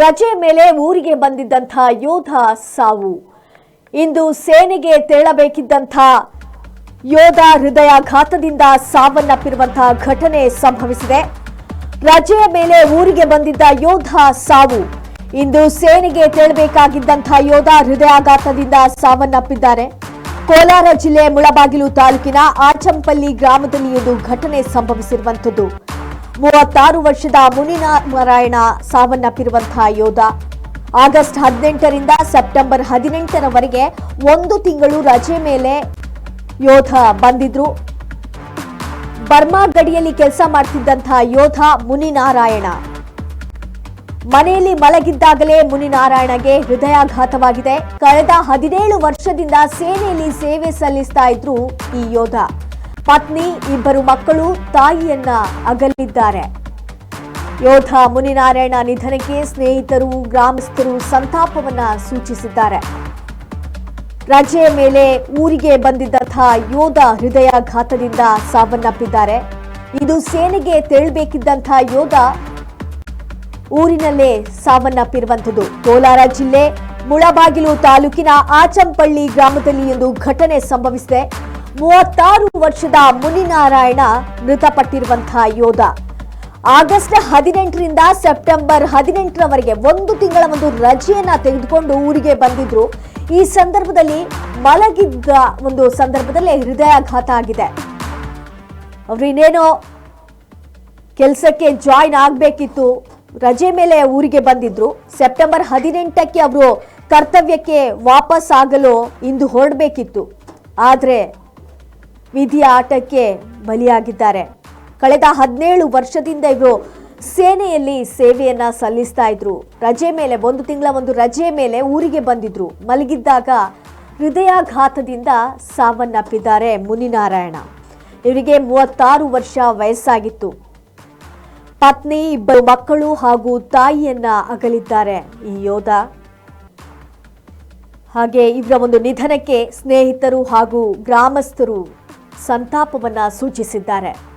ರಜೆ ಮೇಲೆ ಊರಿಗೆ ಬಂದಿದ್ದಂಥ ಯೋಧ ಸಾವು. ಇಂದು ಸೇನೆಗೆ ತೆರಳಬೇಕಿದ್ದಂಥ ಯೋಧ ಹೃದಯಾಘಾತದಿಂದ ಸಾವನ್ನಪ್ಪಿರುವಂತಹ ಘಟನೆ ಸಂಭವಿಸಿದೆ. ರಜೆಯ ಮೇಲೆ ಊರಿಗೆ ಬಂದಿದ್ದ ಯೋಧ ಸಾವು. ಇಂದು ಸೇನೆಗೆ ತೆರಳಬೇಕಾಗಿದ್ದಂಥ ಯೋಧ ಹೃದಯಾಘಾತದಿಂದ ಸಾವನ್ನಪ್ಪಿದ್ದಾರೆ. ಕೋಲಾರ ಜಿಲ್ಲೆ ಮುಳಬಾಗಿಲು ತಾಲೂಕಿನ ಆಚಂಪಲ್ಲಿ ಗ್ರಾಮದಲ್ಲಿ ಇದು ಘಟನೆ ಸಂಭವಿಸಿರುವಂಥದ್ದು. ಮೂವತ್ತಾರು ವರ್ಷದ ಮುನಿನಾರಾಯಣ ಸಾವನ್ನಪ್ಪಿರುವಂತಹ ಯೋಧ. ಆಗಸ್ಟ್ ಹದಿನೆಂಟರಿಂದ ಸೆಪ್ಟೆಂಬರ್ ಹದಿನೆಂಟರವರೆಗೆ ಒಂದು ತಿಂಗಳು ರಜೆ ಮೇಲೆ ಯೋಧ ಬಂದಿದ್ರು. ಬರ್ಮಾ ಗಡಿಯಲ್ಲಿ ಕೆಲಸ ಮಾಡ್ತಿದ್ದಂತಹ ಯೋಧ ಮುನಿನಾರಾಯಣ. ಮನೆಯಲ್ಲಿ ಮಲಗಿದ್ದಾಗಲೇ ಮುನಿನಾರಾಯಣಗೆ ಹೃದಯಾಘಾತವಾಗಿದೆ. ಕಳೆದ ಹದಿನೇಳು ವರ್ಷದಿಂದ ಸೇನೆಯಲ್ಲಿ ಸೇವೆ ಸಲ್ಲಿಸ್ತಾ ಇದ್ರು ಈ ಯೋಧ. ಪತ್ನಿ, ಇಬ್ಬರು ಮಕ್ಕಳು, ತಾಯಿಯನ್ನ ಅಗಲಿದ್ದಾರೆ. ಯೋಧ ಮುನಿನಾರಾಯಣ ನಿಧನಕ್ಕೆ ಸ್ನೇಹಿತರು, ಗ್ರಾಮಸ್ಥರು ಸಂತಾಪವನ್ನ ಸೂಚಿಸಿದ್ದಾರೆ. ರಜೆಯ ಮೇಲೆ ಊರಿಗೆ ಬಂದಿದ್ದಂತಹ ಯೋಧ ಹೃದಯಾಘಾತದಿಂದ ಸಾವನ್ನಪ್ಪಿದ್ದಾರೆ. ಇದು ಸೇನೆಗೆ ತೆರಳಬೇಕಿದ್ದಂತಹ ಯೋಧ ಊರಿನಲ್ಲೇ ಸಾವನ್ನಪ್ಪಿರುವಂಥದ್ದು. ಕೋಲಾರ ಜಿಲ್ಲೆ ಮುಳಬಾಗಿಲು ತಾಲೂಕಿನ ಆಚಂಪಳ್ಳಿ ಗ್ರಾಮದಲ್ಲಿ ಒಂದು ಘಟನೆ ಸಂಭವಿಸಿದೆ. ಮೂವತ್ತಾರು ವರ್ಷದ ಮುನಿನಾರಾಯಣ ಮೃತಪಟ್ಟಿರುವಂತಹ ಯೋಧ. ಆಗಸ್ಟ್ ಹದಿನೆಂಟರಿಂದ ಸೆಪ್ಟೆಂಬರ್ ಹದಿನೆಂಟರವರೆಗೆ ಒಂದು ತಿಂಗಳ ಒಂದು ರಜೆಯನ್ನ ತೆಗೆದುಕೊಂಡು ಊರಿಗೆ ಬಂದಿದ್ರು. ಈ ಸಂದರ್ಭದಲ್ಲಿ ಮಲಗಿದ್ದ ಒಂದು ಸಂದರ್ಭದಲ್ಲಿ ಹೃದಯಾಘಾತ ಆಗಿದೆ. ಅವ್ರು ಇನ್ನೇನೋ ಕೆಲಸಕ್ಕೆ ಜಾಯಿನ್ ಆಗಬೇಕಿತ್ತು. ರಜೆ ಮೇಲೆ ಊರಿಗೆ ಬಂದಿದ್ರು. ಸೆಪ್ಟೆಂಬರ್ ಹದಿನೆಂಟಕ್ಕೆ ಅವರು ಕರ್ತವ್ಯಕ್ಕೆ ವಾಪಸ್ ಆಗಲು ಇಂದು ಹೊರಡಬೇಕಿತ್ತು. ಆದರೆ ವಿಧಿಯ ಆಟಕ್ಕೆ ಬಲಿಯಾಗಿದ್ದಾರೆ. ಕಳೆದ ಹದಿನೇಳು ವರ್ಷದಿಂದ ಇವರು ಸೇನೆಯಲ್ಲಿ ಸೇವೆಯನ್ನ ಸಲ್ಲಿಸ್ತಾ ಇದ್ರು. ರಜೆ ಮೇಲೆ ಒಂದು ತಿಂಗಳ ಒಂದು ರಜೆ ಮೇಲೆ ಊರಿಗೆ ಬಂದಿದ್ರು. ಮಲಗಿದ್ದಾಗ ಹೃದಯಾಘಾತದಿಂದ ಸಾವನ್ನಪ್ಪಿದ್ದಾರೆ ಮುನಿನಾರಾಯಣ. ಇವರಿಗೆ ಮೂವತ್ತಾರು ವರ್ಷ ವಯಸ್ಸಾಗಿತ್ತು. ಪತ್ನಿ, ಇಬ್ಬರು ಮಕ್ಕಳು ಹಾಗೂ ತಾಯಿಯನ್ನ ಅಗಲಿದ್ದಾರೆ. ಈ ಯೋಧ ಹಾಗೆ ಇವರ ಒಂದು ನಿಧನಕ್ಕೆ ಸ್ನೇಹಿತರು ಹಾಗೂ ಗ್ರಾಮಸ್ಥರು ಸಂತಾಪವನ್ನ ಸೂಚಿಸಿದ್ದಾರೆ.